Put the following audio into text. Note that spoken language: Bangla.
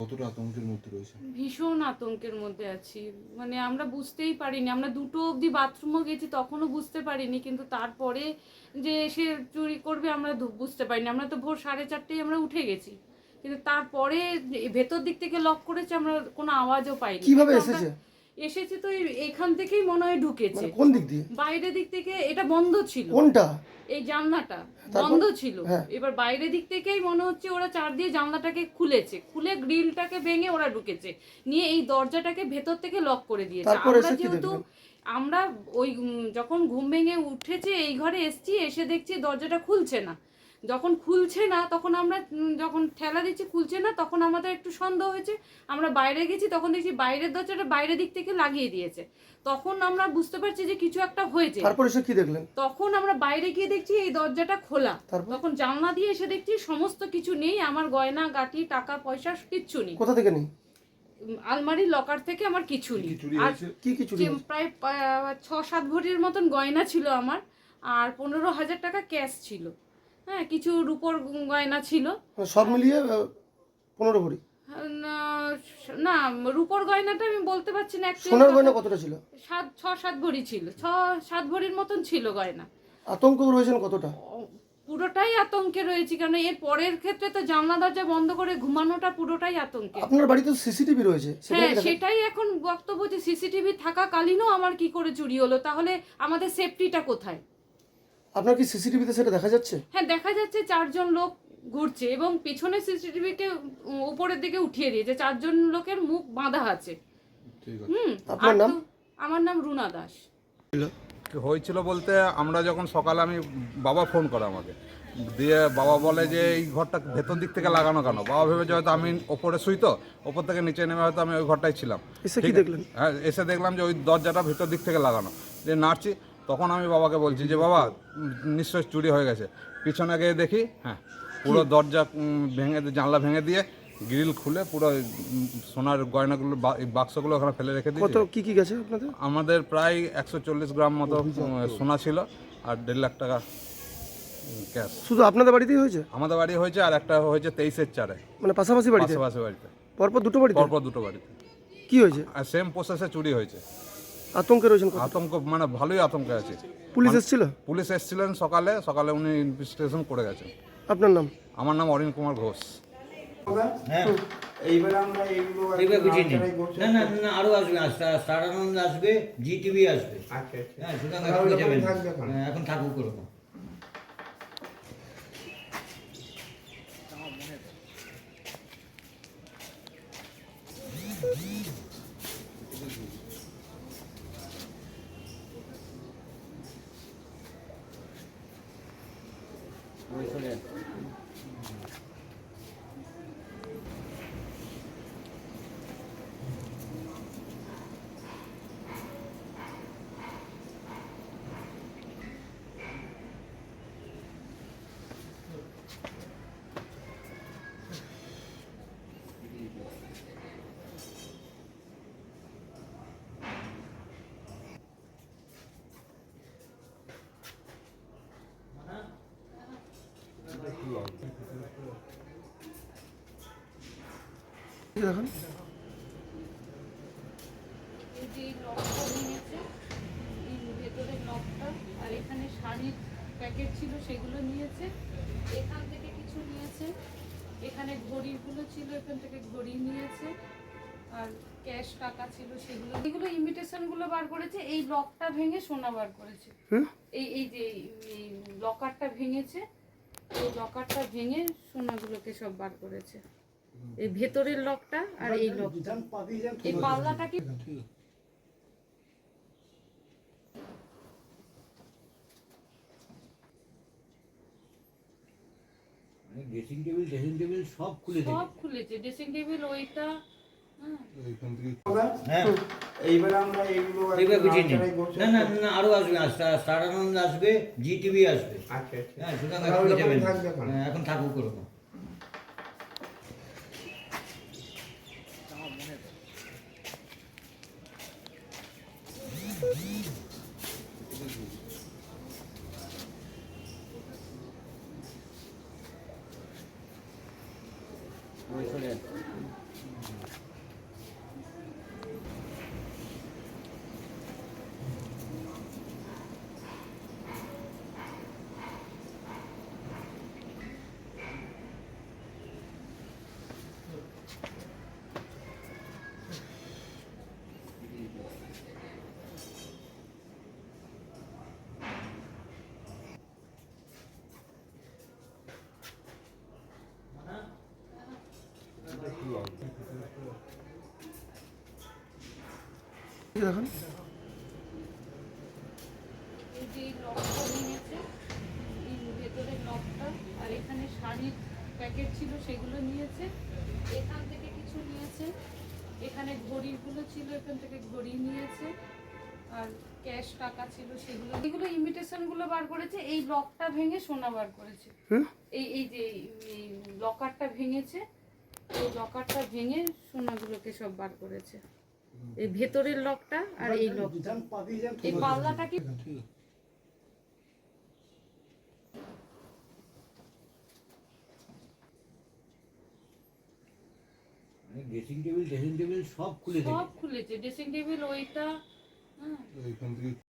কতটা আতঙ্কের মধ্যে রয়েছে? ভীষণ আতঙ্কের মধ্যে আছি। মানে আমরা বুঝতেই পারিনি। আমরা দুটো অবধি বাথরুমও গেছি, তখনও বুঝতে পারিনি। কিন্তু তারপরে যে সে চুরি করবে, আমরা বুঝতে পারিনি। আমরা তো ভোর সাড়ে চারটেই আমরা উঠে গেছি। কিন্তু তারপরে ভেতর দিক থেকে লক করেছে আমরা কোনো আওয়াজও পাইনি। কীভাবে এসেছে? এসেছে তো এখান থেকেই মনে হয় ঢুকেছে। মানে কোন দিক দিয়ে? বাইরের দিক থেকে এটা বন্ধ ছিল। কোনটা? এই জানলাটা বন্ধ ছিল। হ্যাঁ। এবার বাইরের দিক থেকেই মনে হচ্ছে ওরা চার দিয়ে জানলাটাকে খুলেছে। খুলে গ্রিলটাকে ভেঙে ওরা ঢুকেছে। নিয়ে এই দরজাটাকে ভেতর থেকে লক করে দিয়েছে। তারপর আমরা যেহেতু আমরা ওই যখন ঘুম ভেঙে উঠেছে এই ঘরে এসছি এসে দেখছি দরজাটা খুলছে না। যখন খুলছে না তখন আমরা যখন ঠেলা দিচ্ছি খুলছে না তখন আমাদের একটু সন্দেহ হয়েছে। আমরা বাইরে গেছি তখন দেখছি বাইরের দরজাটা বাইরের দিক থেকে লাগিয়ে দিয়েছে। তখন আমরা বুঝতে পারছি যে কিছু একটা হয়েছে। তারপর এসে কি দেখলেন? তখন আমরা বাইরে গিয়ে দেখছি এই দরজাটা খোলা। তখন জানলা দিয়ে এসে দেখছি সমস্ত কিছু নেই আমার গয়না গাটি টাকা পয়সা কিচ্ছু নেই। কোথা থেকে নেই? উম, আলমারির লকার থেকে আমার কিছু নেই। আর কি কি চুরি প্রায় ছ সাত ভরির মতন গয়না ছিল আমার আর পনেরো হাজার টাকা ক্যাশ ছিল। হ্যাঁ কিছু রূপোর গয়না ছিল। মানে সব মিলিয়ে পনেরো ভরি। না- রূপোর গয়নাটা আমি বলতে পারছি না সোনার গয়না কতটা ছিল? সাত ছ সাত ভরি ছিল। ছ সাত ভরির মতন ছিল গয়না। আতঙ্ক রয়েছেন কতটা? পুরোটাই আতঙ্কে রয়েছে কারণ এর পরের ক্ষেত্রে তো জানলা দরজা বন্ধ করে ঘুমানোটা পুরোটাই আতঙ্কে। আপনার বাড়িতে সিসিটিভি রয়েছে হ্যাঁ সেটাই এখন বক্তব্য যে সিসিটিভি থাকাকালীনও আমার কি করে চুরি হলো তাহলে আমাদের সেফটিটা কোথায়? আপনার কি সিসিটিভিতে সেটা দেখা যাচ্ছে? হ্যাঁ দেখা যাচ্ছে চারজন লোক ঘুরছে এবং পেছনে সিসিটিভিকে উপরের দিকে উঠিয়ে দিয়েছে। চারজন লোকের মুখ বাঁধা আছে। ঠিক হুম আপনার নাম? আমার নাম রুনা দাস। হয়েছিল বলতে আমরা যখন সকালে আমি বাবা ফোন করে আমাকে। দিয়ে বাবা বলে যে এই ঘরটা ভেতর দিক থেকে লাগানো কেন? বাবা ভেবেছে হয়তো আমি ওপরে শুই তো ওপর থেকে নিচে নেমে হয়তো আমি ওই ঘরটাই ছিলাম। এসে কি ঠিক আছে? দেখলেন? হ্যাঁ এসে দেখলাম যে ওই দরজাটা ভেতর দিক থেকে লাগানো। যে নাড়ছি তখন আমি বাবাকে বলছি যে বাবা উম, নিশ্চয়ই চুরি হয়ে গেছে। পিছনে গিয়ে দেখি হ্যাঁ পুরো দরজা ভেঙে জানলা ভেঙে দিয়ে গ্রিল খুলে পুরো সোনার গয়নাগুলো বাক্সগুলো ওখানে ফেলে রেখে দিয়েছি। কত কি কি গেছে আপনাদের? আমাদের প্রায় একশো চল্লিশ গ্রাম মতো সোনা ছিল আর দেড় লাখ টাকা ক্যাশ শুধু আপনাদের বাড়িতেই হয়েছে? আমাদের বাড়ি হয়েছে আর একটা হয়েছে তেইশের চারে। মানে পাশাপাশি বাড়িতে? আশেপাশে বাড়িতে। পরপর দুটো বাড়িতে? পরপর দুটো বাড়িতে। কি হয়েছে? আর সেম প্রসেসে চুরি হয়েছে। আতঙ্কে রয়েছেন আতঙ্ক মানে ভালোই আতঙ্কে আছে। পুলিশ এসেছিল? পুলিশ এসেছিলেন সকালে সকালে উনি ইনভেস্টিগেশন করে গেছেন। আপনার নাম? আমার নাম অরিন কুমার ঘোষ। হ্যাঁ। এইবারে আমরা এইগুলো। না না না আরও আসবে। আনন্দ আসবে জি টিভি আসবে। আচ্ছা আচ্ছা। হ্যাঁ সুতরাং। হ্যাঁ, এখন থাকুক ওরকম। দেখুন এই যে এই লকটা নিয়েছে লকটা আর এখানে শাড়ির প্যাকেট ছিল সেগুলো নিয়েছে। এখান থেকে কিছু নিয়েছে। এখানে ঘড়িগুলো ছিল এখান থেকে ঘড়ি নিয়েছে। আর ক্যাশ টাকা ছিল সেগুলো এগুলো ইমিটেশনগুলো বার করেছে এই লকটা ভেঙে সোনা বার করেছে। এই এই যে লকারটা ভেঙেছে। এই লকারটা ভেঙে সোনাগুলোকে সব বার করেছে। এই ভেতরের লকটা আর এই লকটা এই পাল্লাটা কি? ড্রেসিং টেবিল ড্রেসিং টেবিল সব খুলে দেবে সব খুলেছে। ড্রেসিং টেবিল ওইটা হ্যাঁ। হ্যাঁ। এইবারে আমরা এইগুলো এইবার না না না আরও আসবে আর স্টার স্টার আসবে জি টিভি আসবে। আচ্ছা আচ্ছা। হ্যাঁ সুতরাং এখন। হ্যাঁ, এখন থাকুক ওরকম। দেখুন এই এখান থেকে কিছু নিয়েছে এখানে ঘড়িগুলো ছিল এখান থেকে ঘড়ি নিয়েছে আর ক্যাশ টাকা ছিল সেগুলো এগুলো ইমিটেশনগুলো বার করেছে এই লকটা ভেঙে সোনা বার করেছে এই এই যে লকারটা ভেঙেছে এই লকারটা ভেঙে সোনাগুলোকে সব বার করেছে। এই ভেতরের লকটা আর এই লকটা। এই পাল্লাটা কি? ড্রেসিং টেবিল ড্রেসিং টেবিল সব খুলে সব খুলেছে। ড্রেসিং টেবিল ওইটা হ্যাঁ।